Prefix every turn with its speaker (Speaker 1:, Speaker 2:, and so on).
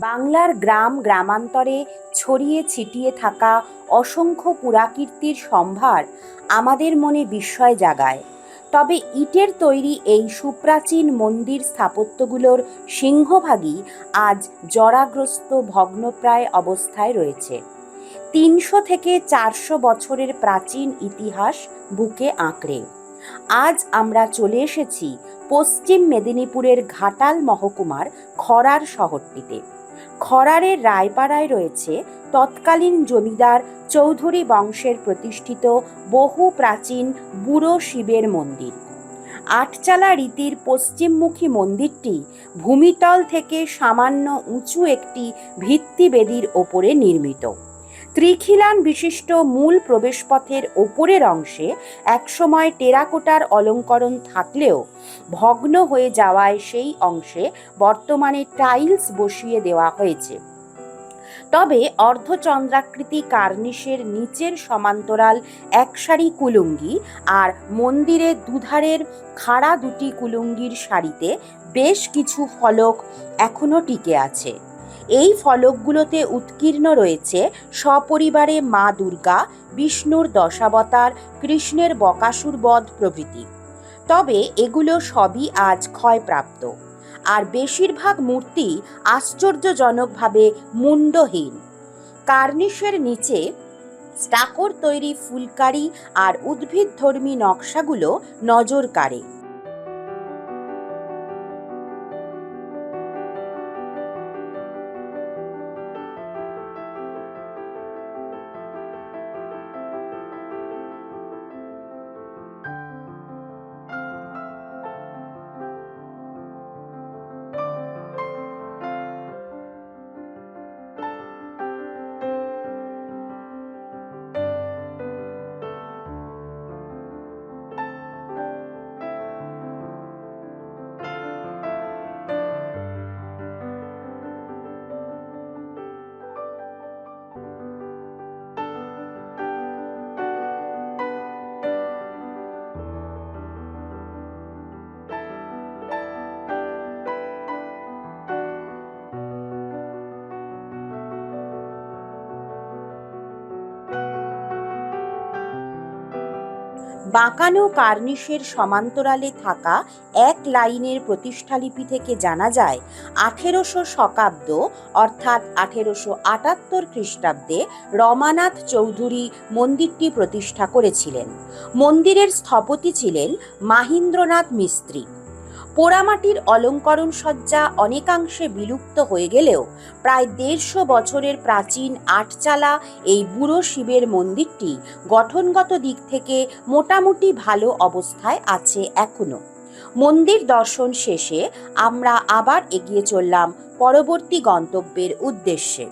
Speaker 1: বাংলার গ্রাম গ্রামান্তরে ছড়িয়ে ছিটিয়ে থাকা অসংখ্য পুরাকীর্তির সম্ভার আমাদের মনে বিস্ময় জাগায়। তবে ইটের তৈরি এই সুপ্রাচীন মন্দির স্থাপত্যগুলোর সিংহভাগই আজ জরাগ্রস্ত ভগ্নপ্রায় অবস্থায় রয়েছে। তিনশো থেকে চারশো বছরের প্রাচীন ইতিহাস বুকে আঁকড়ে। আজ আমরা চলে এসেছি পশ্চিম মেদিনীপুরের ঘাটাল মহকুমার খরার শহরটিতে। খরারের রায়পাড়ায় রয়েছে তৎকালীন জমিদার চৌধুরী বংশের প্রতিষ্ঠিত বহু প্রাচীন বুড়ো শিবের মন্দির। আটচালা রীতির পশ্চিমমুখী মন্দিরটি ভূমিতল থেকে সামান্য উঁচু একটি ভিত্তিবেদির ওপরে নির্মিত। ত্রিখিলান বিশিষ্ট মূল প্রবেশপথের ওপরের অংশে একসময় টেরাকোটার অলঙ্করণ থাকলেও ভগ্ন হয়ে যাওয়ায় সেই অংশে বর্তমানে টাইলস বসিয়ে দেওয়া হয়েছে। তবে অর্ধচন্দ্রাকৃতি কার্নিশের নিচের সমান্তরাল একসারি কুলুঙ্গি আর মন্দিরের দুধারের খাড়া দুটি কুলুঙ্গির সারিতে বেশ কিছু ফলক এখনও টিকে আছে। এই ফলকগুলোতে উৎকীর্ণ রয়েছে সপরিবারে মা দুর্গা, বিষ্ণুর দশাবতার, কৃষ্ণের বকাসুর বধ প্রভৃতি। তবে এগুলো সবই আজ ক্ষয়প্রাপ্ত। আর বেশিরভাগ মূর্তি আশ্চর্যজনকভাবে মুন্ডহীন কার্নিশের নিচে স্টাকোর তৈরি ফুলকারি আর উদ্ভিদধর্মী নকশাগুলো নজর কাড়ে। বাঁকানো কার্নিশের সমান্তরালে থাকা এক লাইনের প্রতিষ্ঠালিপি থেকে জানা যায়, আঠেরোশো শকাব্দ অর্থাৎ আঠেরোশো আটাত্তর খ্রিস্টাব্দে রমানাথ চৌধুরী মন্দিরটি প্রতিষ্ঠা করেছিলেন। মন্দিরের স্থপতি ছিলেন মাহিন্দ্রনাথ মিস্ত্রি। পোড়ামাটির অলঙ্করণ সজ্জা অনেকাংশে বিলুপ্ত হয়ে গেলেও প্রায় দেড়শো বছরের প্রাচীন আটচালা এই বুড়ো শিবের মন্দিরটি গঠনগত দিক থেকে মোটামুটি ভালো অবস্থায় আছে এখনও মন্দির দর্শন শেষে আমরা আবার এগিয়ে চললাম পরবর্তী গন্তব্যের উদ্দেশ্যে।